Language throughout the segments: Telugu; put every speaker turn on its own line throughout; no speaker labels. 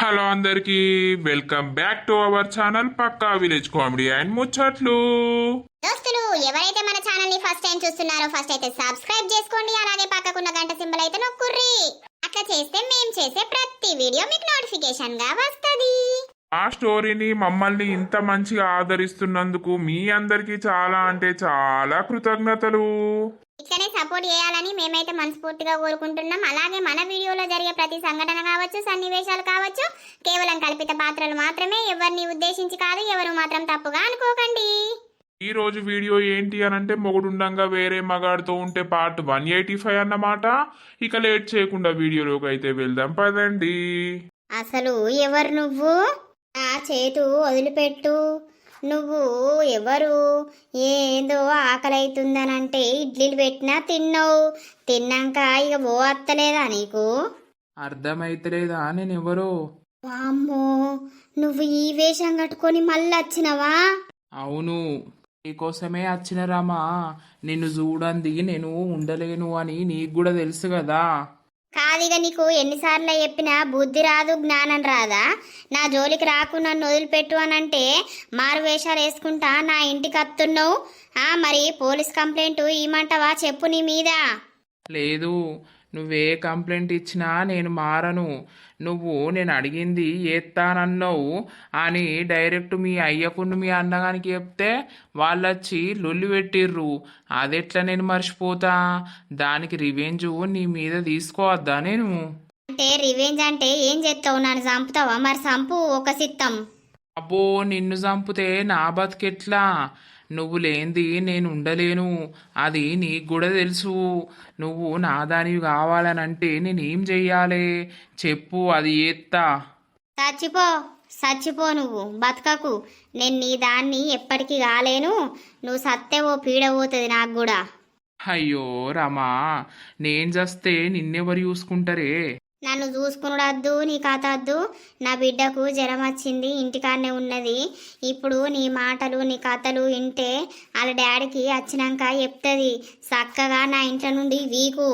హలో అందరికి welcome back to our channel Pakka village comedy and ముచ్చట్లు.
దోస్తులు ఎవరైతే మన ఛానల్ని ఫస్ట్ టైం చూస్తున్నారో ఫస్ట్ అయితే సబ్స్క్రైబ్ చేసుకోండి. అలాగే పక్కకున్న గంట సింబల్ అయితే నొక్కుర్రి. అట్లా చేస్తే మేము చేసే ప్రతి వీడియో మీకు నోటిఫికేషన్గా వస్తది.
ఆ స్టోరీని మమ్మల్ని ఇంత మంచిగా ఆదరిస్తున్నందుకు మీ అందరికీ చాలా అంటే చాలా కృతజ్ఞతలు.
ఇట్లనే సపోర్ట్ చేయాలని మేమైతే మనస్ఫూర్తిగా కోరుకుంటున్నాం. అలాగే మన వీడియోలో జరిగే ప్రతి సంఘటన కావచ్చు సన్నివేశాలు కావచ్చు కేవలం కల్పిత పాత్రలు మాత్రమే ఎవరిని ఉద్దేశించి కాదు ఎవరు మాత్రం తప్పుగా అనుకోకండి.
ఈ రోజు వీడియో ఏంటి అని అంటే మొగుడుండంగా వేరే మగాడితో ఉంటే పార్ట్ వన్ ఎయిటీ ఫైవ్ అన్నమాట. ఇక లేట్ చేయకుండా వీడియోలోకి అయితే వెళ్దాం పదండి.
అసలు ఎవరు నువ్వు? నా చేతు వదిలిపెట్టు. నువ్వు ఎవరు? ఏదో ఆకలైతుందనంటే ఇడ్లీలు పెట్టినా తిన్నావు. తిన్నాక ఇక ఓ అత్తలేదా నీకు?
అర్థమైతలేదా నేనెవరో?
వామ్మో నువ్వు ఈ వేషం కట్టుకొని మళ్ళీ వచ్చినవా?
అవును. నీకోసమే వచ్చిన రామా. నిన్ను చూడంది నేను ఉండలేను అని నీకు కూడా తెలుసు కదా.
కాదిగా నీకు ఎన్నిసార్లు చెప్పినా బుద్ధి రాదు జ్ఞానం రాదా? నా జోలికి రాకు నన్ను వదిలిపెట్టు అనంటే మారు వేషాలు వేసుకుంటా నా ఇంటికి అత్తున్నావు ఆ మరి పోలీస్ కంప్లైంట్ ఇమ్మంటావా చెప్పు నీ మీద.
లేదు. నువ్వే కంప్లైంట్ ఇచ్చినా నేను మారను. నువ్వు నేను అడిగింది ఏత్తానన్నావు అని డైరెక్ట్ మీ అయ్యకుండా మీ అన్నగానికి చెప్తే వాళ్ళొచ్చి లొల్లి పెట్టిర్రు. అదెట్లా నేను మర్చిపోతా? దానికి రివెంజ్ నీ మీద తీసుకోవద్దా నేను.
అంటే రివెంజ్ అంటే ఏం చేస్తావు నన్ను చంపుతావా? మరి చంపు ఒక సిత్తం.
అబ్బో నిన్ను చంపితే నా బతికెట్లా? నువ్వు లేంది నేను ఉండలేను. అది నీకు కూడా తెలుసు. నువ్వు నా దానివి కావాలనంటే నేనేం చెయ్యాలి? చెప్పు అది ఏత్తా
చచ్చిపో చచ్చిపో నువ్వు. బతకకు. నేను నీ దాన్ని ఎప్పటికీ కాలేను. నువ్వు సత్తే ఓ పీడ పోతుంది నాకు కూడా.
అయ్యో రమా నేను చస్తే నిన్నెవరు చూసుకుంటారే?
నన్ను చూసుకునడద్దు నీ కథ వద్దు నా బిడ్డకు జ్వరం వచ్చింది ఇంటికాడనే ఉన్నది. ఇప్పుడు నీ మాటలు నీ కథలు వింటే వాళ్ళ డాడీకి వచ్చినాక చెప్తుంది చక్కగా నా ఇంట్లో నుండి వీకు.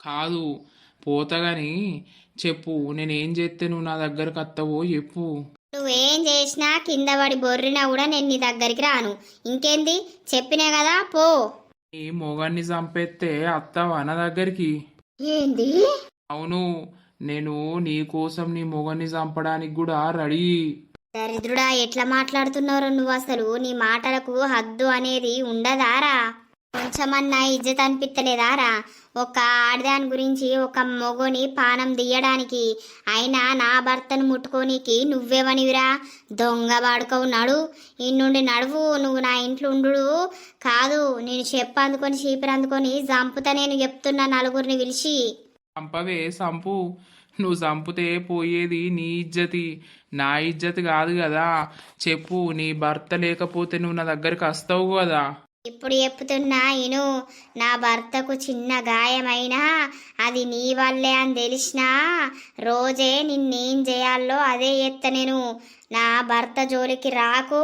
కాదు పోతగాని చెప్పు. నేనేం చేస్తే నువ్వు నా దగ్గరకు వస్తావో చెప్పు.
నువ్వేం చేసినా కింద పడి బొర్రినా కూడా నేను నీ దగ్గరికి రాను. ఇంకేంది? చెప్పినా కదా పో.
నీ మొగాన్ని చంపేస్తే వస్తావా నా దగ్గరికి?
ఏంది?
అవును నేను నీ కోసం నీ మొగని చంపడానికి కూడా రెడీ.
దరిద్రుడా ఎట్లా మాట్లాడుతున్నారో నువ్వు అసలు? నీ మాటలకు హద్దు అనేది ఉండదారా? కొంచెమన్నా ఇజ్జత్ అనిపిస్తలేదారా ఒక ఆడదాని గురించి ఒక మొగని పానం తీయడానికి అయినా నా భర్తను ముట్టుకోనికి నువ్వేవనివిరా దొంగ వాడుకో నడు. ఇన్నుండి నడువు. నువ్వు నా ఇంట్లో ఉండు కాదు నేను చెప్పు అందుకొని చీపిరందుకొని చంపుతా నేను చెప్తున్నా నలుగురిని పిలిచి.
చంపవే చంపు నువ్వు చంపితే పోయేది నీ ఇజ్జతి. నా ఇజ్జతి కాదు కదా. చెప్పు నీ భర్త లేకపోతే నువ్వు నా దగ్గరికి వస్తావు కదా.
ఇప్పుడు చెప్తున్నా ఇను నా భర్తకు చిన్న గాయమైనా అది నీ వల్లే అని తెలిసినా రోజే నిన్నేం చేయాలో అదే ఎత్త నేను. నా భర్త జోలికి రాకు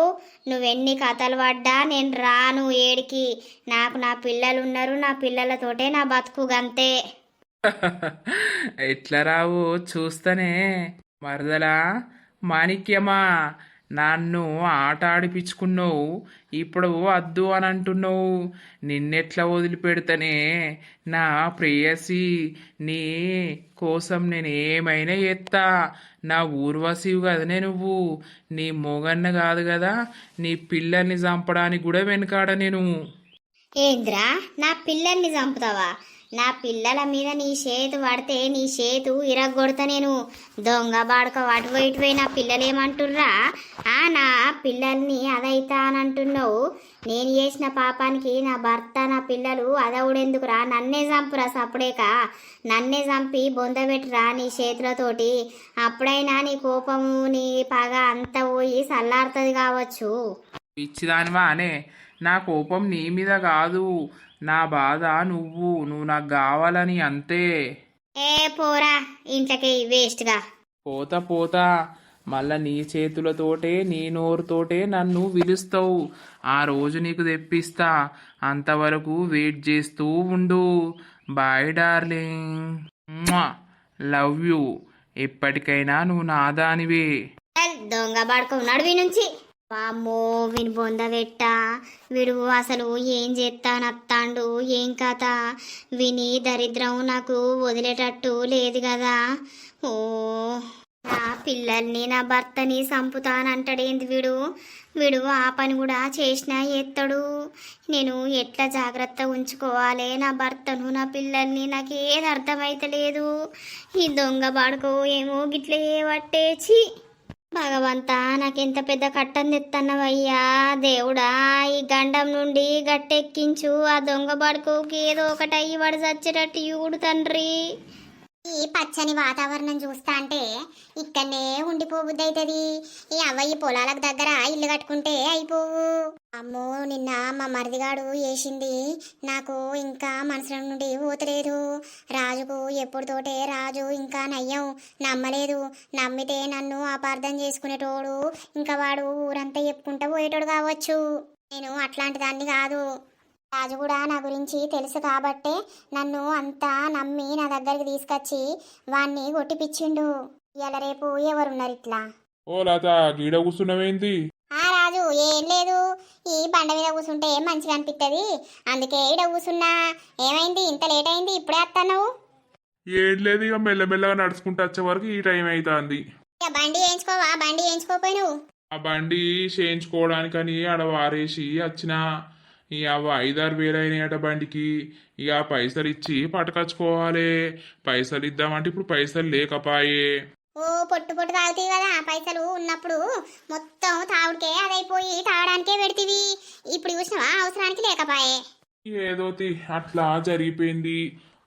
నువ్వెన్ని కథలు పడ్డా నేను రాను ఏడికి. నాకు నా పిల్లలు ఉన్నారు నా పిల్లలతోటే నా బతుకు గంతే.
ఎట్లా రావు? చూస్తేనే. వరదలా మాణిక్యమా నన్ను ఆట ఆడిపించుకున్నావు. ఇప్పుడు వద్దు అని అంటున్నావు నిన్నెట్లా వదిలిపెడితేనే? నా ప్రేయసి నీ కోసం నేను ఏమైనా ఎత్తా? నా ఊర్వశివు కదనే నువ్వు. నీ మొగన్న కాదు కదా. నీ పిల్లల్ని చంపడానికి కూడా వెనకాడ నేను
ఏంద్రా నా పిల్లల్ని చంపుతావా? నా పిల్లల మీద నీ చేతు పడితే నీ చేతు ఇరగొడతా నేను. దొంగ బాడక అటు ఇటు పోయి నా పిల్లలు ఏమంటుర్రా ఆ నా పిల్లల్ని అదైతా అని అంటున్నావు నేను చేసిన పాపానికి నా భర్త నా పిల్లలు అదవుడెందుకురా? నన్నే చంపురా సప్పుడేక. నన్నే చంపి బొందబెట్టురా నీ చేతులతోటి. అప్పుడైనా నీ కోపము నీ పగ అంతా పోయి చల్లారుతుంది కావచ్చు.
పిచ్చిదానివా అనే నా కోపం నీ మీద కాదు. నా బాధ నువ్వు నువ్వు నాకు కావాలని అంతే.
ఏ పోరా ఇంట్లోకి వేస్ట్గా.
పోతా పోతా. మళ్ళా నీ చేతులతోటే నీ నోరుతోటే నన్ను పిలుస్తావు ఆ రోజు నీకు తెప్పిస్తా. అంతవరకు వెయిట్ చేస్తూ ఉండు. Bye darling. Love you. ఎప్పటికైనా నువ్వు నా దానివే
ఎల్, దొంగ పడుకో నడువి నుంచి. వామ్మో విని బొందవెట్ట వీడు అసలు ఏం చేస్తానత్తాండు ఏం కథ? విని దరిద్రం నాకు వదిలేటట్టు లేదు కదా ఓ నా పిల్లల్ని నా భర్తని చంపుతానంటాడేంది వీడు? వీడు ఆ పని కూడా చేసినా ఎత్తడు నేను ఎట్లా జాగ్రత్త ఉంచుకోవాలి? నా భర్తను నా పిల్లల్ని నాకు ఏది అర్థమైతలేదు. ఈ దొంగ బాడుకో ఏమో గిట్లే పట్టేచి భగవంతా నాకెంత పెద్ద కట్టందిత్తన్నవయ్యా దేవుడా ఈ గండం నుండి గట్టెక్కించు ఆ దొంగ బడుకోకి ఏదో ఒకటి అయ్యి వాడు చచ్చేటట్టు యూడు తండ్రి. ఈ పచ్చని వాతావరణం చూస్తా అంటే ఇక్కడనే ఉండిపోబుద్ది అవుతుంది ఈ అవ్వయ్య పొలాలకు దగ్గర ఇల్లు కట్టుకుంటే అయిపోవు. అమ్మో నిన్న మా మరిదిగాడు వేసింది నాకు ఇంకా మనసుల నుండి పోతలేదు రాజుకు ఎప్పుడుతోటే రాజు ఇంకా నయ్యం నమ్మలేదు. నమ్మితే నన్ను అపార్థం చేసుకునేటోడు ఇంకా వాడు ఊరంతా చెప్పుకుంటూ పోయేటోడు కావచ్చు. నేను అట్లాంటి దాన్ని కాదు. రాజు కూడా నా గురించి తెలుసు కాబట్టే నన్ను అంతా నమ్మి నా దగ్గరికి తీసుకొచ్చి వాణ్ణి కొట్టిపిచ్చిండు. ఇవాళ రేపు ఎవరున్నారు ఇట్లా?
ఓ లత గీడ కూర్చున్నావేంది?
ఆ రాజు ఏం లేదు. ఈ బండ మీద కూర్చుంటే మంచిగా అనిపిస్తుంది అందుకే ఈడ కూర్చున్నా ఏమైంది? ఇంత లేట్ అయింది. ఇప్పుడే వస్తాను
ఏం లేదు ఇక మెల్లమెల్లగా నడుచుకుంటూ వచ్చే వరకు ఈ టైం అవుతుంది
బండి వేయించుకోవా బండి వేయించుకోపోయినావు
ఆ బండి చేయించుకోవడానికని ఆడ వారేసి వచ్చిన. ఇక ఐదారు వేలు అయినాయట బండికి. ఇక పైసలు ఇచ్చి పట్టుకొచ్చుకోవాలి. పైసలు ఇద్దామంటే ఇప్పుడు పైసలు లేకపాయే.
ఓ పొట్టు పొట్టు తాగుతాయి కదా పైసలు ఉన్నప్పుడు మొత్తం తాగుడికే అదైపోయి తాగడానికే పెడితివి. ఇప్పుడు చూసినావా అవసరానికి లేకపాయే.
ఏదో అట్లా జరిగిపోయింది.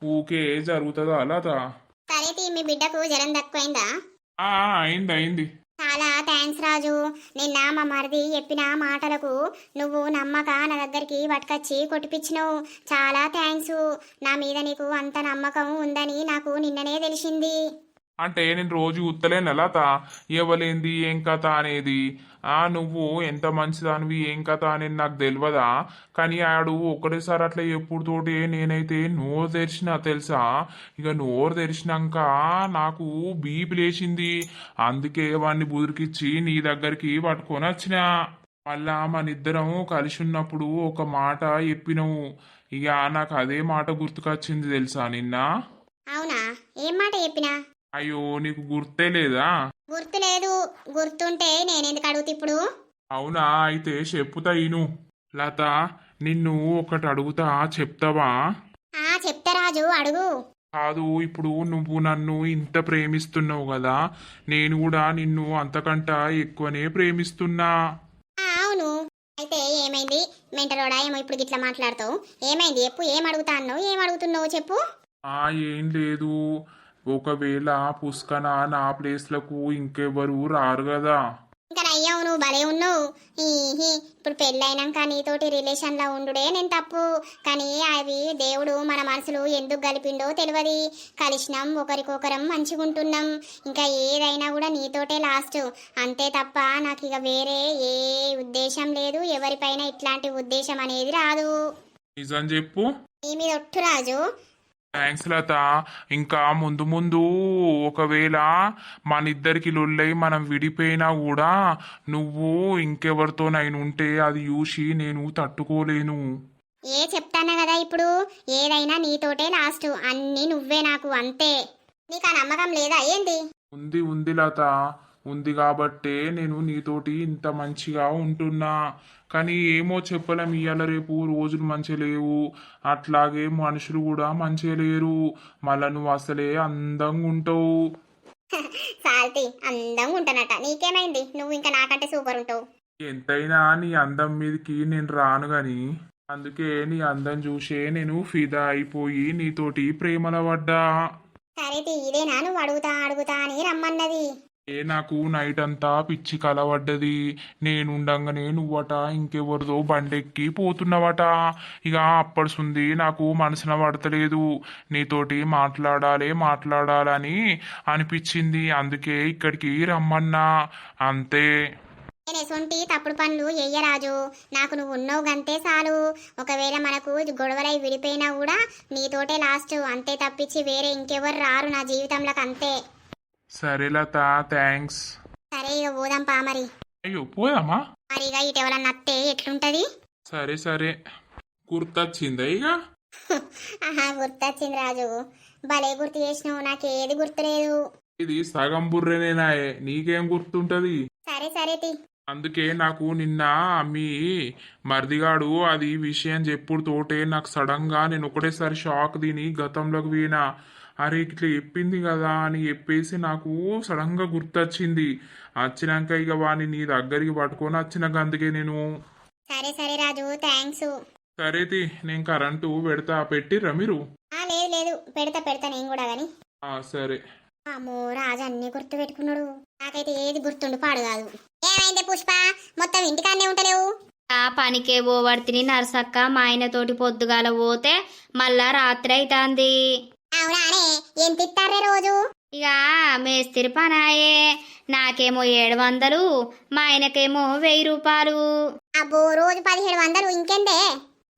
ఊకే జరుగుతుందా లత?
సరే తీ మీ బిడ్డకు జ్వరం తక్కువైందా?
అయింది అయింది.
చాలా థ్యాంక్స్ రాజు. నిన్న మా మరిది చెప్పిన మాటలకు నువ్వు నమ్మక నా దగ్గరికి పట్టుకొచ్చి కొట్టిపించినావు చాలా థ్యాంక్స్ నా మీద నీకు అంత నమ్మకం ఉందని నాకు నిన్ననే తెలిసింది.
అంటే నేను రోజు ఉత్తలేను లత ఇవ్వలేంది ఏం కథ అనేది? ఆ నువ్వు ఎంత మంచిదానివి ఏం కథ అనేది నాకు తెలియదా కానీ ఆడు ఒకటేసారి అట్లా ఎప్పుడుతోటి నేనైతే నోరు తెరిచిన తెలుసా? ఇక నోరు తెరిచినాక నాకు బీపీ లేచింది. అందుకే వాడిని బుదిరికిచ్చి నీ దగ్గరికి పట్టుకొని వచ్చిన. మళ్ళా మన ఇద్దరం కలిసి ఉన్నప్పుడు ఒక మాట చెప్పినవు. ఇక నాకు అదే మాట గుర్తుకొచ్చింది తెలుసా నిన్న?
అవునా? ఏం మాట చెప్పినా?
అయ్యో నీకు గుర్తే లేదా?
గుర్తు లేదు. గుర్తుంటే నేనెందుకు అడుగుతా ఇప్పుడు?
అవునా? అయితే చెప్పుతా ఇను. లత నిన్ను ఒకటి అడుగుతా. చెప్తావా?
ఆ చెప్తా రాజు. అడుగు.
కాదు ఇప్పుడు నువ్వు నన్ను ఇంత ప్రేమిస్తున్నావు కదా. నేను కూడా నిన్ను అంతకంట ఎక్కువనే ప్రేమిస్తున్నా.
ఆ, అవును. అయితే ఏమైంది? మెంటలోడా ఏమో ఇప్పుడు గిట్లా మాట్లాడతావు? ఏమైంది? చెప్పు. ఏం అడుగుతాను ఏం అడుగుతున్నావు? చెప్పు.
ఆ ఏం లేదు. ఒకవేళ పుష్కన నా ప్లేస్లకు ఇంకెవరు రారు కదా
ఇంకా నయ్యావు నువ్వు భలే ఉన్నావు. ఇప్పుడు పెళ్ళైనాక నీతోటి రిలేషన్లో ఉండుడే నేను తప్పు. కానీ అవి దేవుడు మన మనసులు ఎందుకు కలిపిండో తెలియదు కలిసినాం ఒకరికొకరం మంచిగుంటున్నాం. ఇంకా ఏదైనా కూడా నీతోటే లాస్ట్. అంతే తప్ప నాకు ఇక వేరే ఏ ఉద్దేశం లేదు. ఎవరిపైన ఇట్లాంటి ఉద్దేశం అనేది రాదు.
నిజం చెప్పు.
నీ మీద ఒట్టు రాజు.
థ్యాంక్స్ లత. ఇంకా ముందు ముందు ఒకవేళ మన ఇద్దరికి లొల్లై మనం విడిపోయినా కూడా నువ్వు ఇంకెవరితోనైనా ఉంటే అది చూసి నేను తట్టుకోలేను.
ఏ చెప్తానా కదా ఇప్పుడు? ఏదైనా నీతోటే లాస్ట్. అన్నీ నువ్వే నాకు అంతే. నీకు ఆ నమ్మకం లేదా? ఏంది?
ఉంది ఉంది లత. ఉంది కాబట్టే నేను నీతోటి ఇంత మంచిగా ఉంటున్నా. కానీ ఏమో చెప్పలేం ఇవాళ రేపు రోజులు మంచిగా లేవు. అట్లాగే మనుషులు కూడా మంచిగా లేరు. మళ్ళా నువ్వు అసలే అందంగా ఉంటావు.
సాల్తి అందంగా ఉంటానట. నీకేమైంది? నువ్వు ఇంకా నాకంటే సూపర్ ఉంటావు.
ఎంతైనా నీ అందం మీదకి నేను రాను గాని అందుకే నీ అందం చూసే నేను ఫిదా అయిపోయి నీతోటి ప్రేమల పడ్డా.
సరే ఇదేనా? నువ్వు అడుగుతా అడుగుతా అని రమ్మన్నది.
ఏ నాకు నైట్ అంతా పిచ్చి కలవడ్డది. నేనుండంగానే నువ్వట ఇంకెవరిదో బండెక్కి పోతున్నవట. ఇక అప్పడుసుంది నాకు మనసున పడతలేదు. నీతోటి మాట్లాడాలి మాట్లాడాలని అనిపించింది అందుకే ఇక్కడికి రమ్మన్నా. అంతే.
నేను ఎసొంటి తప్పుడు పనులు ఎయ్యరాజు నాకు నువ్వు ఉన్నావు గంతే చాలు ఒకవేళ మనకు గొడవలై విడిపోయినా కూడా నీతోటే లాస్ట్. అంతే తప్పించి వేరే ఇంకెవరు రారు నా జీవితంలోకి అంతే.
సరే లత థ్యాంక్స్
సరే ఇక పోదాం పా మరి.
అయ్యో పోదామా?
మరి ఇక ఇటు ఎవరన్నా అత్తే ఎట్లుంటది?
సరే సరే. గుర్తొచ్చిందా ఇక
ఆహా గుర్తొచ్చింది రాజు. భలే గుర్తు చేసినావు నాకేది గుర్తులేదు.
ఇది సగం బుర్రెనేనాయే నీకేం గుర్తుంటది?
సరే సరే తి.
అందుకే నాకు నిన్న మీ మరిదిగాడు అది విషయం చెప్పుడు తోటే నాకు సడన్గా నేను ఒకటేసారి షాక్ తిని గతంలోకి పోయినా అరే ఇట్లా చెప్పింది కదా అని చెప్పేసి నాకు సడన్గా గుర్తొచ్చింది. వచ్చినాక ఇక వాని నీ దగ్గరికి పట్టుకొని వచ్చినాక అందుకే నేను
సరే సరే రాజు థ్యాంక్స్
సరేతి నేను కరెంటు పెడతా పెట్టిర్రా మీరు?
ఆ లేదు లేదు. పెడతా పెడతా నేను కూడా గాని.
ఆ సరే.
అమ్మో రాజు అన్ని గుర్తు పెట్టుకున్నాడు. నాకైతే ఏది గుర్తుండు పాడు కాదు. ఏమైంది పుష్ప? మొత్తం ఇంటికాన్నే ఉంటలేవు?
ఆ పనికే పోబడితిని నరసక్క మా ఆయనతోటి పొద్దుగాల పోతే మళ్ళా రాత్రి అయితాంది.
అవునానే ఎంత ఇస్తారే రోజు?
ఇక మేస్తిరి పనాయే నాకేమో ఏడు వందలు మా ఆయనకేమో వెయ్యి రూపాయలు.
అబ్బో రోజు పదిహేడు వందలు ఇంకెందే?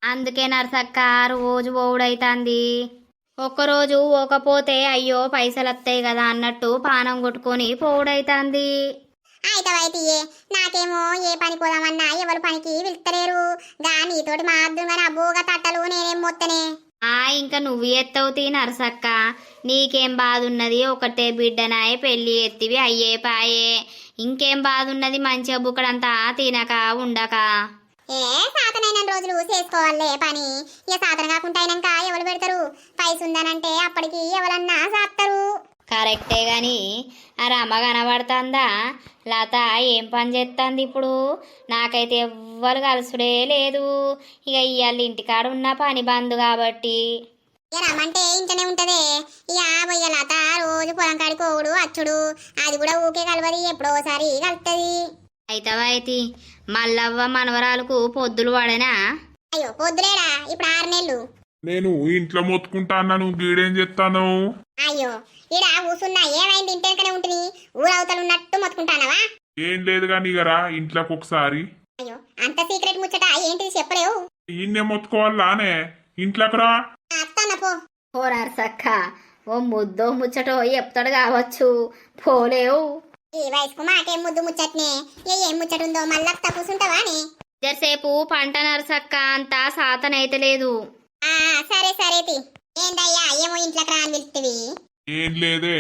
అందుకే నరసక్క రోజు పోవుడైతాంది ఒక్కరోజు పోకపోతే అయ్యో పైసలు వస్తాయి కదా అన్నట్టు పానం కొట్టుకొని పోవుడైతాంది.
అయితే నాకేమో ఏ పని పోదామన్నా ఎవరు పనికి పిలుస్తలేరు గా నీతోటి మాద్దు కానీ అబ్బోగా తట్టలు నేనేం మొత్తనే.
ఆ ఇంకా నువ్వు ఎత్తవుతీ నరసక్క నీకేం బాధ ఉన్నది ఒకటే బిడ్డనాయ పెళ్ళి ఎత్తివి అయ్యే పాయే. ఇంకేం బాధ ఉన్నది మంచిగా బుక్కడంతా తినక ఉండక.
ఏ సాతనైన రోజులు చేసుకోవాలే పని. ఇక సాతన కాకుండా అయినాక ఎవరు పెడతారు? పైస ఉందనంటే అప్పటికి ఎవరన్నా సాస్తారు
కరెక్టే గాని ఆ రమ్మ కనబడుతుందా? లత ఏం పని చేస్తుంది ఇప్పుడు? నాకైతే ఎవ్వరు కలుసుడే లేదు. ఇక ఇవాళ ఇంటికాడ ఉన్న పని బంద్ కాబట్టి.
రమ్మంటే ఇంటనే ఉంటదే. ఇక బొయ్యలాత రోజు పొలం కాడికి పోవుడు అచ్చుడు అది కూడా ఊకే కలవది ఎప్పుడోసారి కలుస్తుంది
అయితవైతి మల్లవ్వ మనవరాలకు పొద్దులు పడనా?
అయ్యో పొద్దులేడా? ఇప్పుడు ఆరు నెలలు.
నేను ఇంట్లో మొత్తుకుంటా అన్నా నువ్వు గీడేం చెప్తాను
అయ్యో ఈడ కూసున్నా ఏమైంది? ఇంటెనకనే ఉంటుంది ఊరవతలు ఉన్నట్టు మొత్తుకుంటానవా?
ఏం లేదు కానీ ఇక రా ఇంట్లోకి ఒకసారి.
అయ్యో అంత సీక్రెట్ ముచ్చట ఏంటిది చెప్పలేవు?
ఈయన్నే మొత్తుకోవాలానే ఇంట్లోకి రా.
అత్తన్న పో.
ఓ నరసక్క ఓ ముద్దో ముచ్చటో చెప్తాడు కావచ్చు. పోలేవు.
ఈ వయసుకు మాకేం ముద్దు ముచ్చట్నే? ఏ ఏం ముచ్చట ఉందో మళ్ళా కూసుంటావా అని
జరసేపు పంట నరసక్క అంతా సాతనైతే లేదు
ఆ సరే సరే తి. ఏందయ్యా ఏమో ఇంట్లోకి రాని పిలుస్తుంది
ఏం లేదే.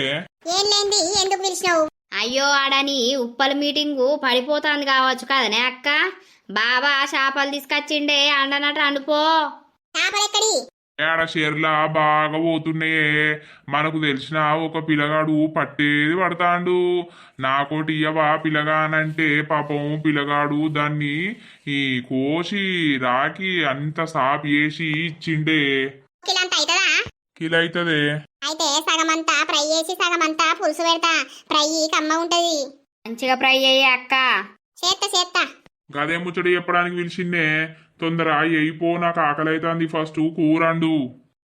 ఏం లేంది ఎందుకు పిలిచినావు?
అయ్యో ఆడని ఉప్పల మీటింగు పడిపోతాంది కావచ్చు కదనే అక్క? బాబా చేపలు తీసుకొచ్చిండే అండనట్టు అండుపో.
చేపలెక్కడి?
ఏడ షేర్లా బాగా పోతున్నాయే మనకు తెలిసిన ఒక పిల్లగాడు పట్టేది పడతాండు. నాకోటి ఇయ్యవా పిల్లగానంటే పాపం పిల్లగాడు దాన్ని ఈ కోసి రాకి అంత సాప్ చేసి ఇచ్చిండే.
కిలంత అవుతుందా?
కిలో అవుతుంది
అయితే సగమంతా ఫ్రై చేసి సగమంతా పులుసు పెడతా. ఫ్రై కమ్మ ఉంటది.
మంచిగా ఫ్రై అయ్యే అక్క.
చేత్త చేత్త.
గదే ముచ్చట చెప్పడానికి పిలిచిందే. తొందర అయిపో నాకు ఆకలి అవుతుంది ఫస్ట్ కూరండు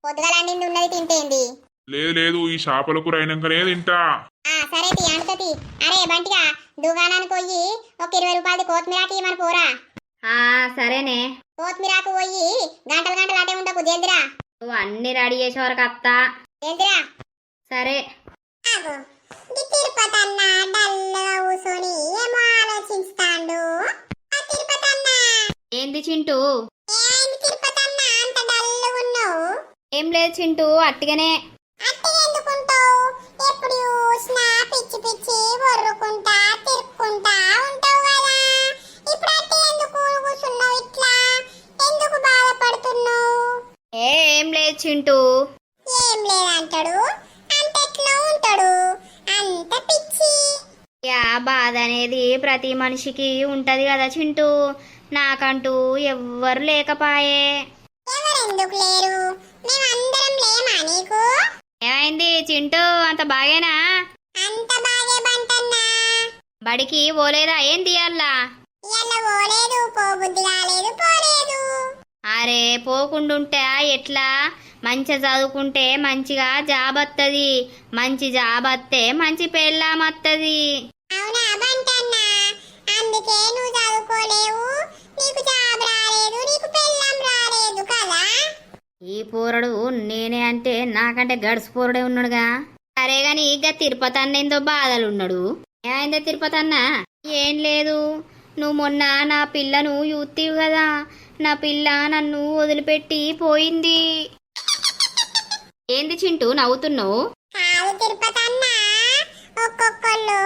పొద్దుగల నిండి ఉన్నది తింటేంది.
లేదు లేదు ఈ చేపల కూర అయినాకనే తింటా.
ఆ సరే తి అనుకతి అరే బంటిగా దుకాణానికి పోయి ఒక ఇరవై రూపాయలు కొత్తిమీరాకి ఇవ్వమని పోరా.
ఆ సరేనే.
కొత్తిమీరాకు పోయి గంటలు గంటలు అటే ఉండకు జల్దిరా.
నువ్వు అన్ని రెడీ చేసే వరకు అత్త. సరే.
తిరుపతి అన్న డల్గా కూర్చొని ఏమో ఆలోచిస్తాడు. తిరుపతి అన్న.
ఏంది చింటూ?
ఏమైంది తిరుపతి అన్న? అంత డల్గా ఉన్నావు?
ఏం లేదు చింటూ అట్టిగానే.
అట్టిగా ఎందుకుంటావు? ఎప్పుడు చూసినా పిచ్చి పిచ్చి వర్రుకుంటా తిరుక్కుంటా ఉంటావు కదా. ఇప్పుడు అట్టి ఎందుకు కూర్చున్నావు ఇట్లా? ఎందుకు బాధపడుతున్నావు?
ఏ ఏం లేదు చింటూ.
ఏం లేదంటాడు? అంత ఎట్లా ఉంటాడు? అంత పిచ్చి.
యా బాధ అనేది ప్రతి మనిషికి ఉంటది కదా చింటూ. నాకంటూ ఎవ్వరు లేకపాయే.
ఎవరెందుకు లేరు? మేమందరం లేమా నీకు?
ఏమైంది చింటూ? అంత బాగేనా?
అంత బాగే బంటన్నా.
బడికి పోలేదా? ఏం తీయాలా?
ఇవాళ పోలేదు పోబుద్ధి కాలేదు పోలేదు
అరే పోకుండుంటే ఎట్లా? మంచిగా చదువుకుంటే మంచిగా జాబ్ వస్తుంది మంచి జాబ్ వస్తే మంచి పెళ్ళాం వస్తుంది
అవునా బంటన్నా? అందుకే నువ్వు చదువుకోలేవు. నీకు జాబ్ రాలేదు నీకు పెళ్ళం రాలేదు కదా?
ఈ పోరడు నేనే అంటే నాకంటే గడిసి పోరడే ఉన్నాడుగా. అరే గాని ఇక తిరుపతి అన్న ఏందో బాధలున్నాడు. ఏమైందో తిరుపతి అన్న? ఏం లేదు. నువ్వు మొన్న నా పిల్లను యూత్తివి కదా. నా పిల్ల నన్ను వదిలిపెట్టి పోయింది. ఏంది చింటూ నవ్వుతున్నావు?
ఒక్కొక్కళ్ళు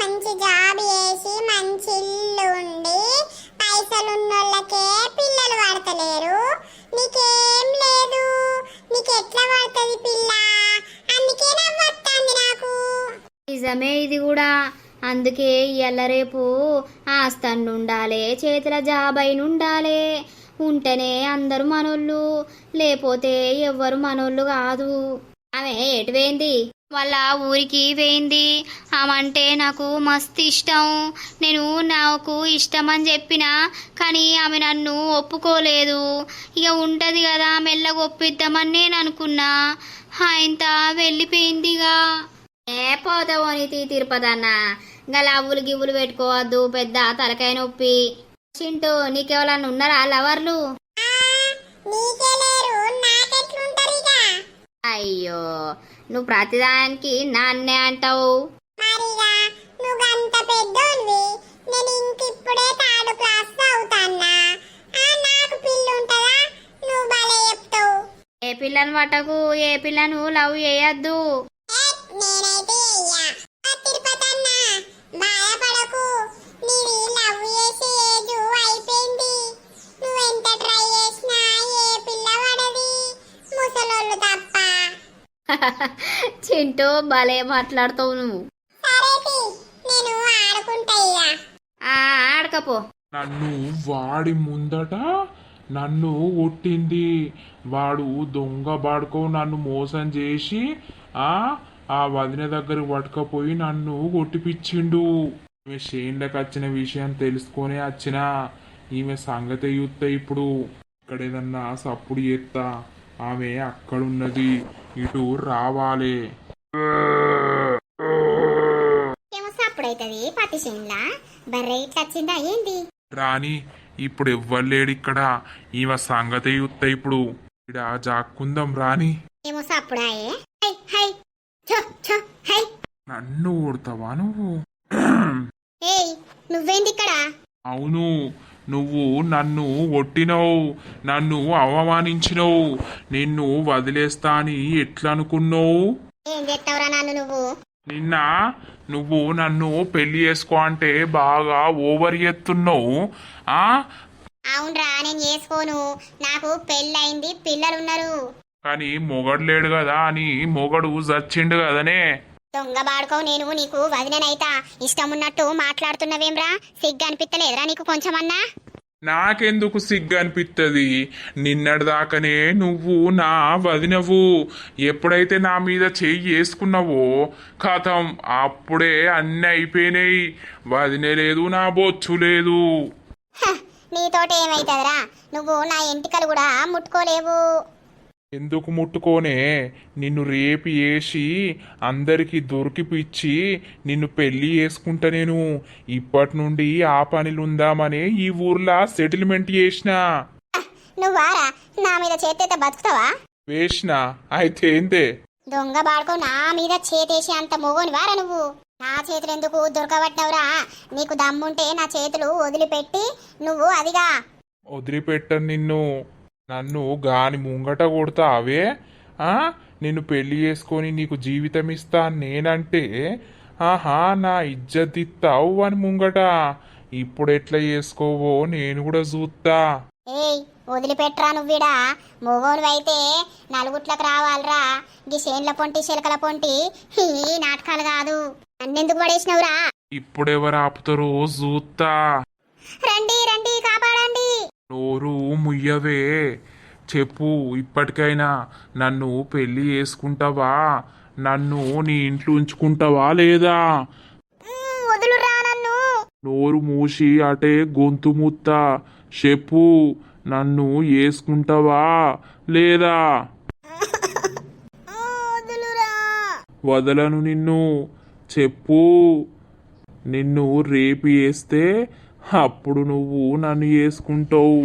మంచి జాబ్ చేసి మంచి ఇల్లు ఉండి పైసలు ఉన్నోళ్ళకే పిల్లలు పడతలేరు నీకేం లేదు. నీకు ఎట్లా పడుతుంది పిల్ల? అందుకే నవ్వొస్తుంది నాకు.
నిజమే ఇది కూడా. అందుకే ఇయ్యాల రేపు ఆస్తన్ను ఉండాలి చేతుల జాబైన ఉండాలి ఉంటేనే అందరూ మనోళ్ళు లేకపోతే ఎవ్వరు మనోళ్ళు కాదు. ఆమె ఎటు పోయింది? వాళ్ళ ఊరికి వేయింది ఆమంటే నాకు మస్తు ఇష్టం. నేను నాకు ఇష్టం అని చెప్పిన కానీ ఆమె నన్ను ఒప్పుకోలేదు. ఇక ఉంటుంది కదా మెల్లగా ఒప్పిద్దామని నేను అనుకున్నా. ఆయంత వెళ్ళిపోయిందిగా ఏ పోతావో నీతి తిరుపతి అన్న. ఇంకా లవ్వులు గివ్వులు పెట్టుకోవద్దు పెద్ద తలకాయ నొప్పి. చింటూ నీకెవరన్నా ఉన్నారా లవర్లు? అయ్యో నువ్వు ప్రతిదానికి నాన్నే అంటావు. ఏ పిల్లని పట్టకు ఏ పిల్లను లవ్ చేయొద్దు. చింటూ భలే మాట్లాడుతావు నువ్వు. ఆడకపో.
నన్ను వాడి ముందట నన్ను కొట్టింది. వాడు దొంగ బాడుకో నన్ను మోసం చేసి ఆ ఆ వదిన దగ్గర పట్టుకపోయి నన్ను కొట్టిపిచ్చిండు. ఈమె షేన్లకు వచ్చిన విషయం తెలుసుకొని వచ్చిన. ఈమె సంగతి యుత్త ఇప్పుడు. ఇక్కడ ఏదన్నా సప్పుడు చేస్తా ఆమె అక్కడున్నది ఇటు రావాలి.
ఏమో సప్పుడైతుంది పతిశంలా బర్రె ఇట్లా వచ్చిందా ఏంది?
రాని ఇప్పుడు ఎవ్వలేడు ఇక్కడ. ఈమె సంగతి యుత్త ఇప్పుడు. ఇడ జాక్కుందాం రాని
ఏమో సప్పుడాయే హై హై. ఛ ఛ హై.
నన్ను కొడతావా నువ్వు?
ఏయ్ నువ్వేంది ఇక్కడ?
అవును. నువ్వు నన్ను కొట్టినవు నన్ను అవమానించినవు నిన్ను వదిలేస్తా అని ఎట్లా అనుకున్నావు
ఏం చేస్తావురా నన్ను నువ్వు?
నిన్న నువ్వు నన్ను పెళ్ళి చేసుకో అంటే బాగా ఓవర్ చేస్తున్నావు ఆ?
అవునరా నేను చేసుకోను. నాకు పెళ్ళయింది పిల్లలున్నారు.
కానీ మొగడు లేడు కదా అని మొగడు చచ్చిండు కదనే.
దొంగ బాడుకో నేను నీకు వదిననైతా. ఇష్టం ఉన్నట్టు మాట్లాడుతున్నవేమ్రా? సిగ్గు అనిపిత్తలేదురా నీకు కొంచెమన్నా?
నాకెందుకు సిగ్గు అనిపిస్తుంది నిన్నటిదాకానే నువ్వు నా వదినవు. ఎప్పుడైతే నా మీద చెయ్యి వేసుకున్నావో కథం అప్పుడే అన్నీ అయిపోయినాయి. వదినే లేదు నా బొచ్చు లేదు.
నీతోటి ఏమైతుందిరా నువ్వు నా ఎంటికలు కూడా ముట్టుకోలేవు.
ఎందుకు ముట్టుకోనే? నిన్ను రేపి వేసి అందరికి దొరికిపిచ్చి నిన్ను పెళ్ళి చేసుకుంటా నేను. ఇప్పటి నుండి ఆ పనిలుందామని ఈ ఊర్లో సెటిల్మెంట్ చేసిన.
నువ్వారా నా మీద చేతైతే బతుకుతావా?
వేసిన. అయితే ఏందే?
దొంగ బాడుకో నా మీద చేతేసి అంత మొగోని వారా నువ్వు? నా చేతులు ఎందుకు దొరకబట్టినవురా? నీకు దమ్ముంటే నా చేతులు వదిలిపెట్టి నువ్వు అదిగా.
వదిలిపెట్టను నిన్ను. నన్ను గాని ముంగట కొడతావే? ఆ? నిన్ను పెళ్ళి చేసుకొని నీకు జీవితం ఇస్తా నేనంటే ఆహా నా ఇజ్జత్ ఇస్తావు అని ముంగట. ఇప్పుడు ఎట్లా చేసుకోవో నేను కూడా చూస్తా
ఏయ్ వదిలిపెట్టరా నువ్విడా. మొగోడు అయితే నలుగుట్లకు రావాలిరా. గీ చేన్ల పొంటి చిలకల పొంటి. ఈ నాటకాలు కాదు. నన్నెందుకు పడేసినవురా?
ఇప్పుడెవరు ఆపుతారో చూస్తా
రండి రండి కాపాడండి.
నోరు ముయ్యవే. చెప్పు ఇప్పటికైనా నన్ను పెళ్ళి చేసుకుంటావా? నన్ను నీ ఇంట్లో ఉంచుకుంటావా లేదా? నోరు మూసి అటే గొంతు ముత్త. చెప్పు నన్ను వేసుకుంటావా లేదా? వదలను నిన్ను. చెప్పు నిన్ను రేపి వేస్తే అప్పుడు నువ్వు నన్ను వేసుకుంటావు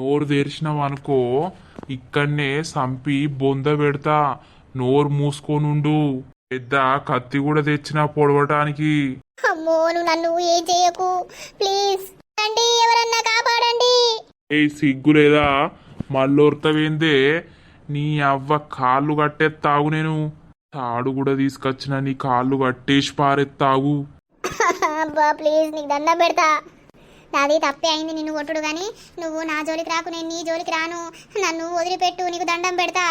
నోరు తెరిచినావు అనుకో ఇక్కడనే సంపి బొంద పెడతా. నోరు మూసుకోనుండు. పెద్ద కత్తి కూడా తెచ్చిన పొడవటానికి.
అమ్మో నువ్వు నన్ను ఏం చేయకు? ప్లీజ్. అండి ఎవరన్నా కాపాడండి.
ఏ సిగ్గు లేదా? మళ్ళొర్తవేందే నీ అవ్వ కాళ్ళు కట్టేస్తాగు నేను. తాడు కూడా తీసుకొచ్చిన నీ కాళ్ళు కట్టేసి పారెత్తాగు
అబ్బా ప్లీజ్ నీకు దండం పెడతా. నాది తప్పే అయింది నిన్ను కొట్టుడు గాని. నువ్వు నా జోలికి రాకు నేను నీ జోలికి రాను. నన్ను వదిలిపెట్టు నీకు దండం పెడతా.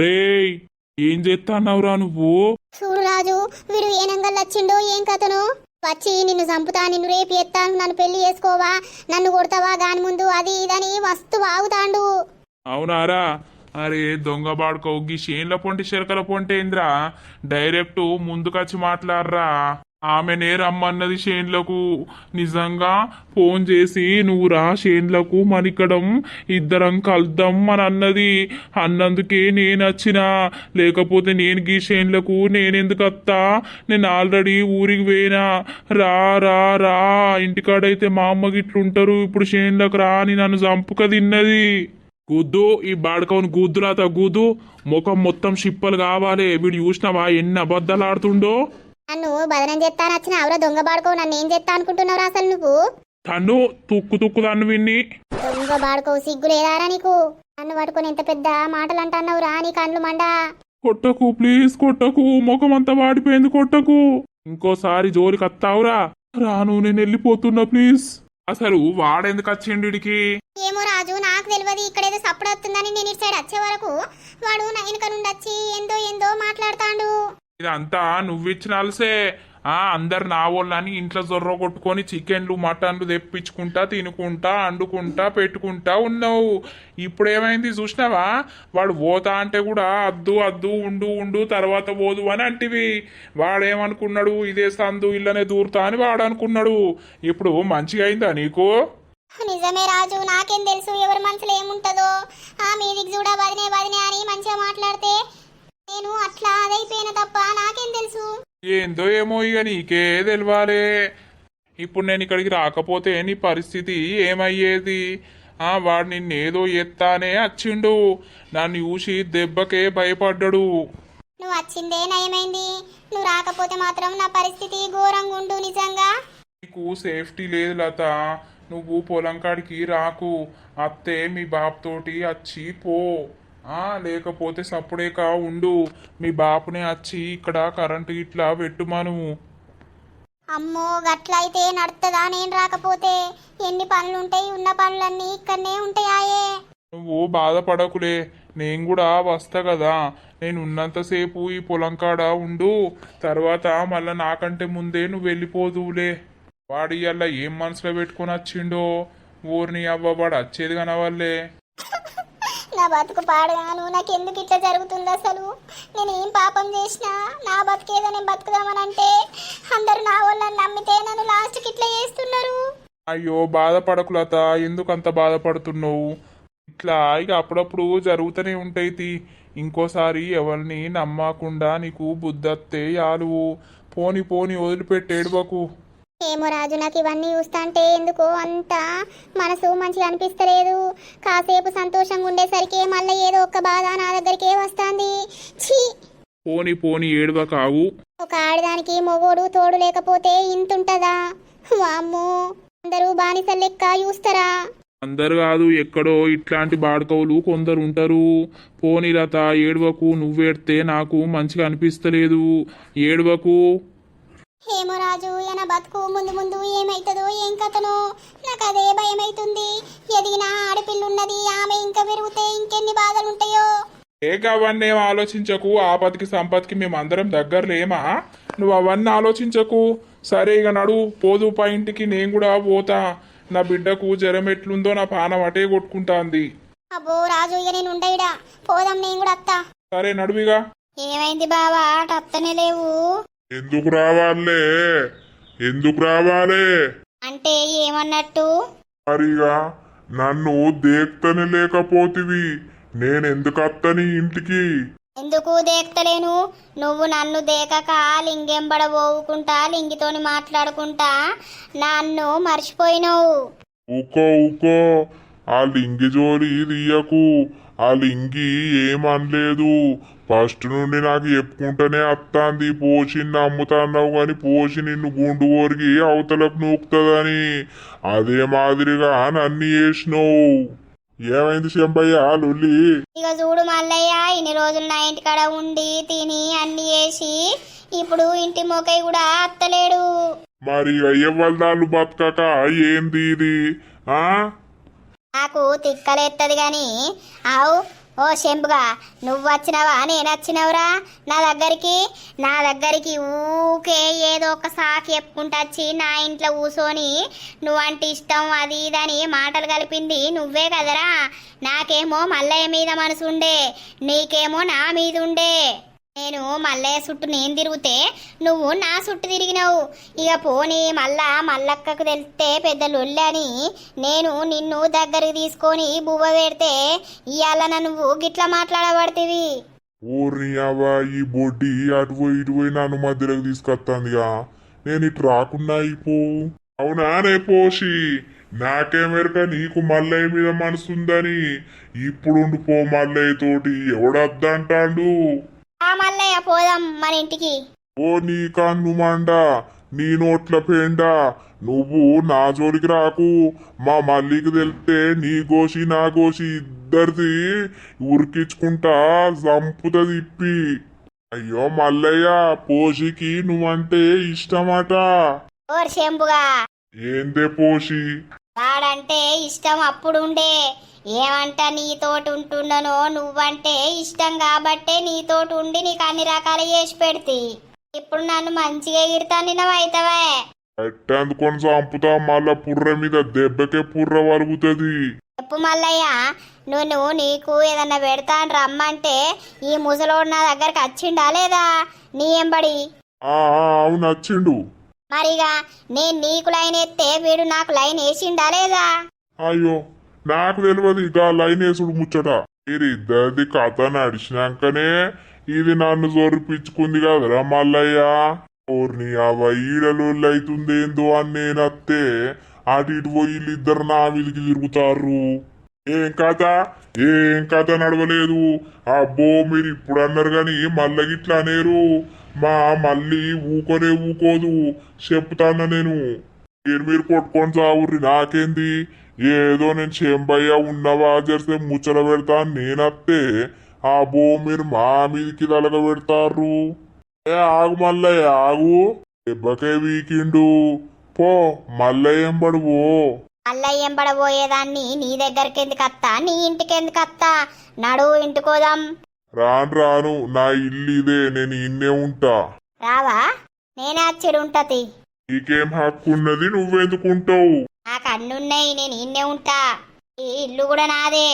రేయ్ ఏం చేస్తాన్నావురా నువ్వు?
చూడు రాజు వీడు ఏ నంగల్ వచ్చిండో ఏం కథను. వచ్చి నిన్ను చంపుతా నిన్ను రేపు ఎత్తాను నన్ను పెళ్ళి చేసుకోవా నన్ను కొడతావా గాని ముందు అది ఇదని మస్తు వాగుతాండు.
అవునారా? అరే దొంగ బాడుకో గీ షేన్ల పొంటి చెరకల పొంటి ఏంద్రా డైరెక్ట్ ముందుకొచ్చి మాట్లాడరా. ఆమెనే రమ్మన్నది షేన్లకు. నిజంగా ఫోన్ చేసి నువ్వు రా షేన్లకు మనికడం ఇద్దరం కలుద్దాం అని అన్నది అన్నందుకే నేను వచ్చిన. లేకపోతే నేను గీ షేన్లకు నేనెందుకు వస్తా నేను ఆల్రెడీ ఊరికి పోయినా. రా రా రా. ఇంటికాడైతే మా అమ్మ గిట్లుంటారు. ఇప్పుడు షేన్లకు రా అని నన్ను చంపుక తిన్నది. గుద్దు ఈ బాడకవుని గుద్దులాత గుద్దు. ముఖం మొత్తం షిప్పలు కావాలి. వీడు చూసినావా ఎన్ని అబద్ధాలు ఆడుతుండో?
నన్ను బదనం చేస్తాను వచ్చిన ఎవరో దొంగ బాడుకో నన్ను ఏం చేస్తా అనుకుంటున్నావు అసలు నువ్వు?
తను తుక్కు తుక్కు తను విన్ని.
దొంగ బాడుకో సిగ్గు లేదారా నీకు? నన్ను పట్టుకొని ఎంత పెద్ద మాటలు అంటున్నావు రా నీ కండ్లు మండా.
కొట్టకు ప్లీజ్ కొట్టకు ముఖం అంతా వాడిపోయింది కొట్టకు. ఇంకోసారి జోలికి వస్తావురా రాను నేను వెళ్ళిపోతున్నా ప్లీజ్. అసలు వాడెందుకు వచ్చిండు
ఏమో రాజు నాకు తెలియదు ఇక్కడ ఏదో సప్పుడు వస్తుందని నేను ఇటు సైడ్ వచ్చే వరకు వాడు నా వెనుక నుండి వచ్చి ఏందో ఏందో మాట్లాడుతాండు.
ఇదంతా నువ్విచ్చిన అలసే ఆ అందరు నా వాళ్ళని ఇంట్లో జొర్ర కొట్టుకొని చికెన్లు మటన్లు తెప్పించుకుంటా తినుకుంటా అండుకుంటా పెట్టుకుంటా ఉన్నావు. ఇప్పుడు ఏమైంది చూసినావా? వాడు పోతా అంటే కూడా అద్దు అద్దు ఉండు ఉండు తర్వాత పోదు అని అంటివి. వాడేమనుకున్నాడు? ఇదే సందు ఇల్లనే దూరుతా అని వాడు అనుకున్నాడు ఇప్పుడు మంచిగా అయిందా నీకు?
నిజమే రాజు నాకేం తెలుసు ఎవరి మనసులో ఏముంటుందో. ఆ మీదికి చూడ వదినే వదినే అని మంచిగా మాట్లాడితే నేను అట్లా అదైపోయిన తప్ప నాకేం తెలుసు?
ఏందో ఏమో ఇక నీకే తెలవాలే. ఇప్పుడు నేను ఇక్కడికి రాకపోతే నీ పరిస్థితి ఏమయ్యేది? ఆ వాడు నిన్నేదో ఎత్తానే వచ్చిండు నన్ను చూసి దెబ్బకే భయపడ్డాడు.
నువ్వు వచ్చిందే నయమైంది. నువ్వు రాకపోతే మాత్రం నా పరిస్థితి ఘోరంగా ఉండు నిజంగా.
నీకు సేఫ్టీ లేదు లత. నువ్వు పొలం కాడికి రాకు. అత్తే మీ బాపుతోటి వచ్చి పో. లేకపోతే సప్పుడేక ఉండు. మీ బాపునే వచ్చి ఇక్కడ కరెంటు ఇట్లా పెట్టుమను.
అమ్మో గట్లయితే నడుతుందా నేను రాకపోతే ఎన్ని పనులు ఉంటాయి ఉన్న పనులన్నీ ఇక్కడనే ఉంటాయాయే.
నువ్వు బాధపడకులే. నేను కూడా వస్తా కదా. నేను ఉన్నంతసేపు ఈ పొలం కాడ ఉండు. తర్వాత మళ్ళా నాకంటే ముందే నువ్వు వెళ్ళిపోదువులే. వాడి అలా ఏం మనసులో పెట్టుకొని వచ్చిండో ఊరిని అవ్వ వాడు వచ్చేది కనవాళ్ళే
నా బతుకు పాడగాను. నాకెందుకు ఇట్లా జరుగుతుంది అసలు? నేను ఏం పాపం చేసినా నా బతికేదో నేను బతుకుదామని అంటే అందరు నా వాళ్ళని నమ్మితే నన్ను లాస్ట్కి ఇట్లా చేస్తున్నారు.
అయ్యో బాధపడకు లత ఎందుకు అంత బాధపడుతున్నావు? ఇట్లా ఇక అప్పుడప్పుడు జరుగుతూనే ఉంటాయి తీ. ఇంకోసారి ఎవరిని నమ్మకుండా నీకు బుద్ధత్తే యాలువు. పోని పోని వదిలిపెట్టేడువకు
ఏమో రాజు నాకు ఇవన్నీ చూస్తాంటే ఎందుకో అంత మనసు మంచిగా అనిపిస్తలేదు. కాసేపు సంతోషంగా ఉండేసరికి మళ్ళీ ఏదో ఒక బాధ నా దగ్గరికే వస్తుంది. ఛీ!
పోని పోని ఏడువ కావు?
ఒక ఆడదానికి మొగోడు తోడు లేకపోతే ఇంతుంటదా? వామ్మో! అందరూ బానిసలు లెక్క చూస్తారా?
అందరు కాదు ఎక్కడో ఇట్లాంటి బాడుకవులు కొందరు ఉంటారు. పోని లత ఏడువకు నువ్వేడితే నాకు మంచిగా అనిపిస్తలేదు. ఏడువకు?
ఏమో రాజు ఈయన బతుకు ముందు ముందు ఏమైతుందో ఏం కథనో నాకు అదే భయం అవుతుంది ఎదిగిన ఆడపిల్ల ఉన్నది ఆమె ఇంకా పెరిగితే ఇంకెన్ని బాధలు ఉంటాయో
ఏ అవన్నీ ఏం ఆలోచించకు ఆపతికి సంపత్కి మేము అందరం దగ్గర లేమా నువ్వు అవన్నీ ఆలోచించకు. సరే ఇక నడు పోదు పా ఇంటికి నేను కూడా పోతా. నా బిడ్డకు జ్వరం ఎట్లుందో నా పానం అటే కొట్టుకుంటాంది.
అబ్బో రాజు ఇక నేను ఉండయిడా పోదాం నేను కూడా అత్తా.
సరే నడువిగా.
ఏమైంది బావా? అత్తనే లేవు.
ఎందుకు రావాలే? ఎందుకు రావాలే?
అంటే ఏమన్నట్టు?
మరిగా నన్ను దేక్తని లేకపోతివి నేనెందుకు అత్తని ఇంటికి?
ఎందుకు దేక్తలేను? నువ్వు నన్ను దేకక లింగెంబడ పోవుకుంటా లింగితోని మాట్లాడుకుంటా నన్ను మర్చిపోయినావు.
ఊకో ఊకో. ఆ లింగి జోలి తీయకు. ఆ లింగి ఏమనలేదు. ఫస్ట్ నుండి నాకు చెప్పుకుంటూనే అత్తాంది. పోసి నమ్ముతాన్నావు గాని పోసి నిన్ను గుండు కోరికి అవతలకు నూకుతుందని. అదే మాదిరిగా నన్ను చేసినావు. ఏమైంది శంభయ్య లొల్లి?
ఇక చూడు మల్లయ్య ఇన్ని రోజులు నా ఇంటికాడ ఉండి తిని అన్ని చేసి ఇప్పుడు ఇంటి మొకై కూడా అత్తలేడు.
మరి అయ్యవల్దాలు బతకక ఏంది ఇది? ఆ?
నాకు తిక్కలేత్తది గాని ఆవు ఓ శంపుగా నువ్వు వచ్చినావా? నేను వచ్చినవురా. నా దగ్గరికి నా దగ్గరికి ఊకే ఏదో ఒక సాకి చెప్పుకుంటూ వచ్చి నా ఇంట్లో కూసోని నువ్వంటే ఇష్టం అది ఇదని మాటలు కలిపింది నువ్వే కదరా. నాకేమో మల్లయ్య మీద మనసు ఉండే నీకేమో నా మీద ఉండే నేను మల్లయ్య చుట్టూ నేను తిరిగితే నువ్వు నా చుట్టూ తిరిగినావు. ఇక పోనీ మళ్ళా మల్లక్కకు తెలిస్తే పెద్ద లొల్లి నేను నిన్ను దగ్గరికి తీసుకొని బువ్వ పెడితే ఇవాళ నువ్వు గిట్లా మాట్లాడబడితివి.
ఊరిని అవ్వ ఈ బొడ్డి అటు పోయి ఇటు పోయి నన్ను మధ్యలోకి తీసుకొస్తాందిగా నేను ఇటు రాకుండా అయిపో. అవునా నే పోసి నాకేమెరక నీకు మల్లయ్య మీద మనసుందని. ఇప్పుడు పో మల్లయ్య తోటి ఎవడద్దంటాడు?
పోదాం మన ఇంటికి.
ఓ నీ కన్ను మండ నీ నోట్ల పేండ నువ్వు నా జోలికి రాకు. మా మల్లికి తెలిస్తే నీ గోసి నా గోసి ఇద్దరిది ఉరికించుకుంటా చంపుతుంది ఇప్పి అయ్యో మల్లయ్య పోషికి నువ్వంటే ఇష్టమట.
ఓర్
ఏందే పోషి?
వాడంటే ఇష్టం అప్పుడు ఉండే. ఏమంట నీతోటి ఉంటుండనో నువ్వంటే ఇష్టం కాబట్టే నీతోటి ఉండి నీకు అన్ని రకాలు చేసి పెడితే. ఇప్పుడు నన్ను మంచిగా ఎగిరితాను అవుతావే
అట్టే అందుకొని చంపుతా? మళ్ళా పుర్ర మీద దెబ్బకే పుర్ర వరుగుతుంది.
చెప్పు మల్లయ్య నువ్వు నీకు ఏదన్నా పెడతాను రమ్మంటే ఈ ముసలోడు నా దగ్గరకు వచ్చిండా లేదా? నీ ఎంబడి?
అవును వచ్చిండు.
మరిగా నేను నీకు లైన్ ఎత్తే వీడు నాకు లైన్ వేసిండా లేదా?
అయ్యో నాకు తెలియదు ఇక లైన్ వేసుడు ముచ్చట. మీరిద్దరిది కథ నడిచినాకనే ఇది నన్ను జొరిపించుకుంది కదరా మల్లయ్య. ఓర్ని అవ ఈడలు అవుతుందేందో అని నేనత్తే అటు ఇటు పోయి వీళ్ళిద్దరు నా మీదకి తిరుగుతారు ఏం కథ? ఏం కథ నడవలేదు. అబ్బో మీరు ఇప్పుడు అన్నారు కానీ మళ్ళీ గిట్లా అనేరు. మా మళ్ళీ ఊకొనే ఊకోదు. చెప్తాను నేను. మీరు మీరు కొట్టుకొని చావుర్రి నాకేంది? ఏదో నేను చెంబయ్య ఉన్నవా చేస్తే ముచ్చట పెడతా నేనత్తే ఆ బో మీరు మా మీదికి తలగ పెడతారు ఏ ఆగు మల్లయ్య ఆగు. దెబ్బకే వీకిండు. పో మల్లయ్య ఎంబడు పో
మల్లయ్య ఎంబడబోయేదాన్ని నీ దగ్గరికి ఎందుకు అత్తా నీ ఇంటికి ఎందుకు అత్తా నడు ఇంటికోదాం.
రాను రాను నా ఇల్లు ఇదే నేను ఇన్నే ఉంటా.
రావా? నేనే అచ్చిడు ఉంటది
నీకేం హక్కు ఉన్నది నువ్వెందుకుంటావు?
నాకు అన్నున్నాయి నేను ఇన్నే ఉంటా. ఈ ఇల్లు కూడా నాదే.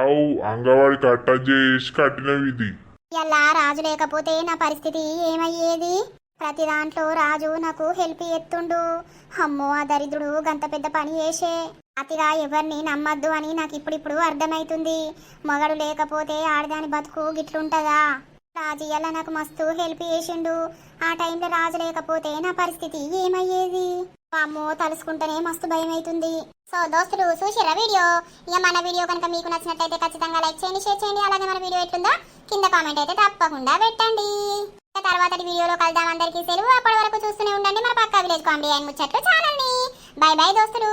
అవు అంగవాడి కట్ట చేసి కట్టినవి ఇది.
ఇలా రాజు లేకపోతే నా పరిస్థితి ఏమయ్యేది? ప్రతి దాంట్లో రాజు నాకు హెల్ప్ ఎత్తుండు అమ్మో ఆ దరిద్రుడు గంత పెద్ద పని చేసే. అతిగా ఎవరిని నమ్మద్దు అని నాకు ఇప్పుడిప్పుడు అర్థమైతుంది. మగడు లేకపోతే ఆడదాని బతుకు గిట్లుంటదా? రాజు ఇలా నాకు మస్తు హెల్ప్ చేసిండు. ఆ టైంలో రాజు లేకపోతే నా పరిస్థితి ఏమయ్యేది? అమ్మో తలుసుకుంటేనే మస్తు భయం అవుతుంది సో దోస్తులు చూసిరా వీడియో? ఇక మన వీడియో కనుక మీకు నచ్చినట్లయితే ఖచ్చితంగా లైక్ చేయండి షేర్ చేయండి. అలాగే మన వీడియో ఎట్లుందో కింద కామెంట్ అయితే తప్పకుండా పెట్టండి. తర్వాత వీడియోలో కలుద్దాం. అందరికీ సెలవు. అప్పటి వరకు చూస్తూనే ఉండండి మన పక్క విలేజ్ కామెడీ అండ్ ముచ్చట్లు ఛానల్ని. బై బై దోస్తులు.